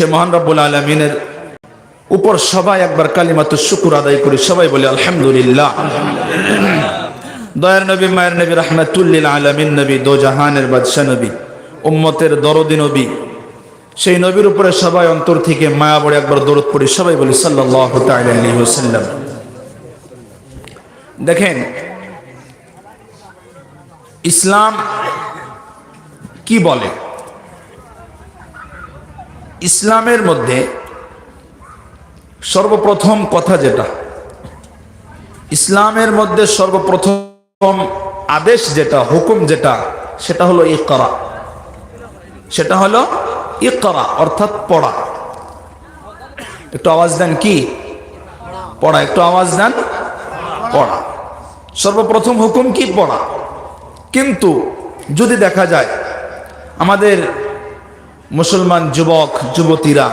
সে মহান রব্বুল আলমিনের উপর সবাই একবার কালিমাত শুকুর আদায় করি, সবাই বলি আলহামদুলিল্লাহ। দয়ার নবী, মায়ের নবী রহমাতুল্লিল আলমিন নবী, দো জাহানের বাদশাহ নবী, উম্মতের দরদি নবী, সেই নবীর উপরে সবাই অন্তর থেকে মায়া বড়ে একবার দরদ পড়ি, সবাই বলি সাল্লাহ তাল্লাম দেখেন, ইসলাম কি বলে? ইসলামের মধ্যে সর্বপ্রথম কথা যেটা, ইসলামের মধ্যে সর্বপ্রথম আদেশ যেটা, হুকুম যেটা, সেটা হলো ই করা সেটা হলো ই করা অর্থাৎ পড়া। একটু আওয়াজ দেন কি? পড়া, একটু আওয়াজ দেন? পড়া। সর্বপ্রথম হুকুম কি? পড়া। কিন্তু যদি দেখা যায়, আমাদের মুসলমান যুবক, যুবতীরা,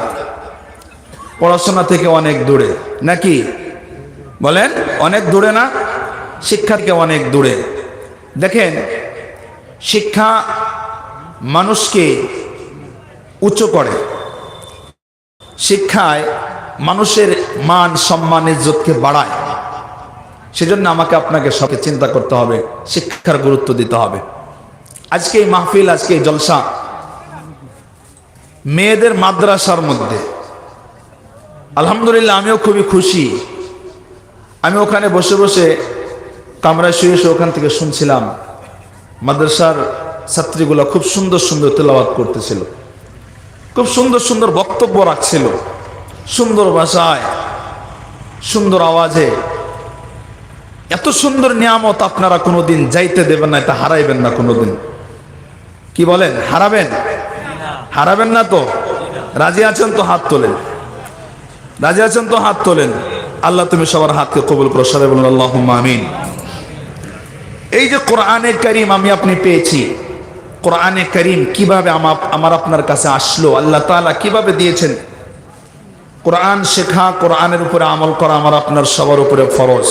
পড়াশোনা থেকে অনেক দূরে। নাকি? বলেন, অনেক দূরে না? শিক্ষা থেকে অনেক দূরে। দেখেন, শিক্ষা মানুষকে উচ্চ করে। শিক্ষায় মানুষের মান, সম্মান, ইজ্জতকে বাড়ায়। সেজন্য আমাকে আপনাকে সবকে চিন্তা করতে হবে, শিক্ষার গুরুত্ব দিতে হবে। আজকে এই মাহফিল, আজকে এই জলসা মেয়েদের মাদ্রাসার মধ্যে। আলহামদুলিল্লাহ, আমিও খুবই খুশি। আমি ওখানে বসে বসে কামরায় শুয়ে শুয়ে ওখান থেকে শুনছিলাম, মাদ্রাসার ছাত্রীগুলো খুব সুন্দর সুন্দর তেলাওয়াত করতেছিল। খুব সুন্দর সুন্দর বক্তব্য রাখছিল। সুন্দর ভাষায়, সুন্দর আওয়াজে। এত সুন্দর নিয়ামত আপনারা কোনোদিন যাইতে দেবেন না, এটা হারাইবেন না কোনোদিন। কি বলেন? হারাবেন? হারাবেন না তো? রাজি আছেন তো? হাত তোলেন। রাজি আছেন তো? হাত তোলেন। আল্লাহ তুমি সবার হাতকে কবুল সবাই বলুন আল্লাহ আমিন। এই যে কোরআনে করিম আমি আপনি পেয়েছি। কোরআনে করিম কীভাবে আমার আপনার কাছে আসলো? আল্লাহ তাআলা কীভাবে দিয়েছেন? কোরআন শেখা, কোরআনের উপরে আমল করা আমার আপনার সবার উপরে ফরজ।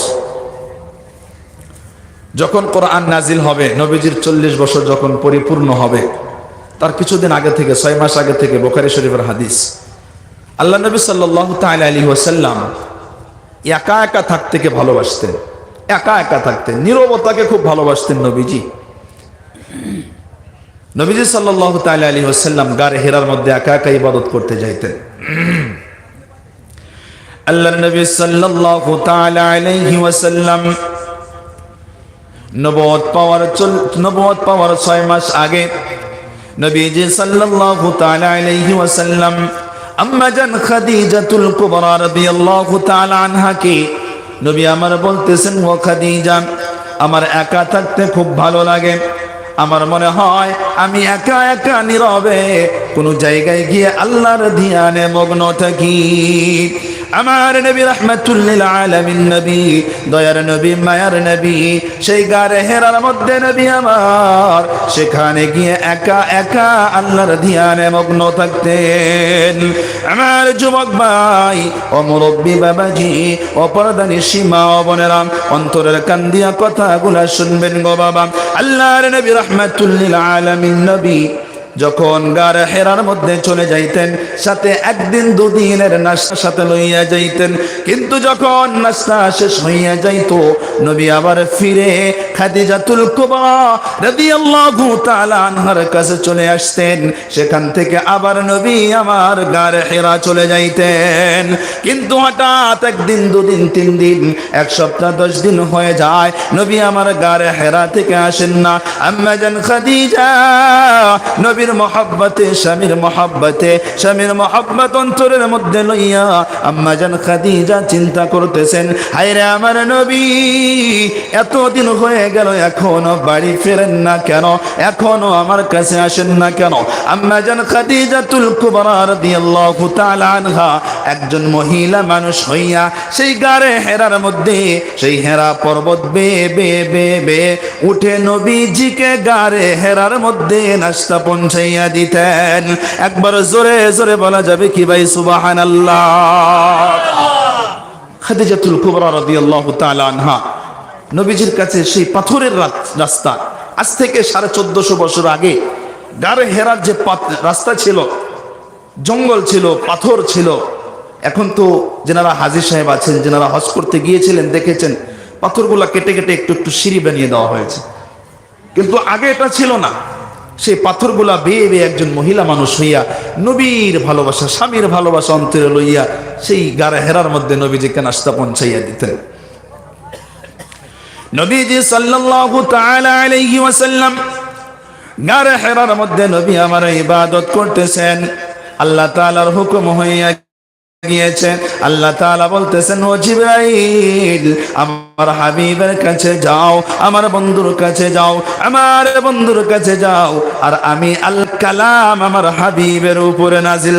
যখন কোরআন নাজিল হবে, নবীজির চল্লিশ বছর যখন পরিপূর্ণ হবে তার কিছুদিন আগে থেকে, ছয় মাস আগে থেকে বোখারি শরীফের হাদিস। আল্লাহ নবী সাল্লাহ তাল আলী ওয়াসাল্লাম একা একা থাকতে কে ভালোবাসতেন। একা একা থাকতেন। নিরবতাকে খুব ভালোবাসতেন নবীজি। নবীজি সাল্লাহ তাল আলী ওয়াসাল্লাম গারে হেরার মধ্যে একা একা ইবাদত করতে যাইতেন। আল্লাহ নবী সাল্লাহ তাল আলাইহি ওয়াসাল্লাম পাওয়ার নবদ পাওয়ার ছয় মাস আগে নবীজি সাল্লাল্লাহু তাআলা আলাইহি ওয়াসাল্লাম আম্মা জান খাদিজাতুল কুবরা রাদিয়াল্লাহু তাআলা আনহাকে, নবী আমার বলতেছেন, ও খাদিজা, আমার একা থাকতে খুব ভালো লাগে। আমার মনে হয় আমি একা একা নীরবে, কোনো জায়গায় গিয়ে আল্লাহর ধ্যানে মগ্ন থাকি। আমার নবী রহমাতুল্লিল আলামিন নবী, দয়ার নবী, মায়ার নবী, সেই গারে হেরার মধ্যে নবী আমার। সেখানে গিয়ে একা একা আল্লাহর ধ্যানে মগ্ন থাকতেন। আমার যুবক ভাই ও মুরব্বী বাবাজি অপরদানি সীমা অবনেরাম অন্তরের কান্দিয়া কথাগুলা শুনবেন গো বাবা। আল্লাহর নবী রহমাতুল্লিল আলামিন নবী যখন গার হেরার মধ্যে চলে যাইতেন, সাথে একদিন দুদিনের নাস্তা সাথে লইয়া যাইতেন, কিন্তু যখন নাস্তা শেষ হইয়া যাইত, নবী আবার ফিরে খাদিজাতুল কুবরা রাদিয়াল্লাহু তাআলা আনহার কাছে চলে আসতেন। সেখান থেকে আবার নবী আমার গার হেরা চলে যাইতেন। কিন্তু হঠাৎ একদিন, দুদিন, তিন দিন, এক সপ্তাহ, দশ দিন হয়ে যায়, নবী আমার গার হেরা থেকে আসেন না। আম্মা জান খাদিজা, নবী নবীর মহাব্বতে, স্বামীর মহাব্বতে, স্বামীর মহাব্বত অন্তরের মধ্যে লইয়া আম্মা জান খাদিজা চিন্তা করতেছেন, হায়রে আমার নবী, এতদিন হয়ে গেল, এখনও বাড়ি ফেরেন না কেন? এখনও আমার কাছে আসেন না কেন? আম্মা জান খাদিজা তুল কুবরা রাদিয়াল্লাহু তাআলা আনহা, একজন মহিলা মানুষ হইয়া সেই গারে হেরার মধ্যে, সেই হেরা পর্বত বে বে বে বে উঠে নবীজিকে গারে হেরার মধ্যে নাস্তা পৌঁছাইয়া দিতেন। একবার জোরে জোরে বলা যাবে কি ভাই? সুবাহান নবীজির কাছে সেই পাথরের রাস্তা। আজ থেকে সাড়ে চোদ্দশো বছর আগে হেরার যে রাস্তা ছিল, জঙ্গল ছিল, পাথর ছিল, এখন তো যেনারা হাজির সাহেব আছেন, যেনারা হজ করতে গিয়েছিলেন, দেখেছেন, পাথরগুলা কেটে কেটে একটু একটু সিঁড়ি বানিয়ে দেওয়া হয়েছে। কিন্তু আগে এটা ছিল না। সেই পাথরগুলা বেয়ে বেয়ে একজন মহিলা মানুষ হইয়া নবীর ভালোবাসা, স্বামীর ভালোবাসা অন্তরে লইয়া সেই গাড়া হেরার মধ্যে নবীজিকে নাস্তা পৌঁছাইয়া দিতেন। নবীজি সাল্লাল্লাহু তাআলা আলাইহি ওয়াসাল্লাম গাড়া হেরার মধ্যে নবী আমার ইবাদত করতেছেন। আল্লাহ তাআলার হুকুম হইয়া আল্লাহ তাআলা বলতেছেন, ও আমার হাবিবের কাছে যাও, আমার বন্ধুর কাছে যাও, আমার বন্ধুর কাছে যাও, আর আমি আল কালাম আমার হাবিবের উপরে নাজিল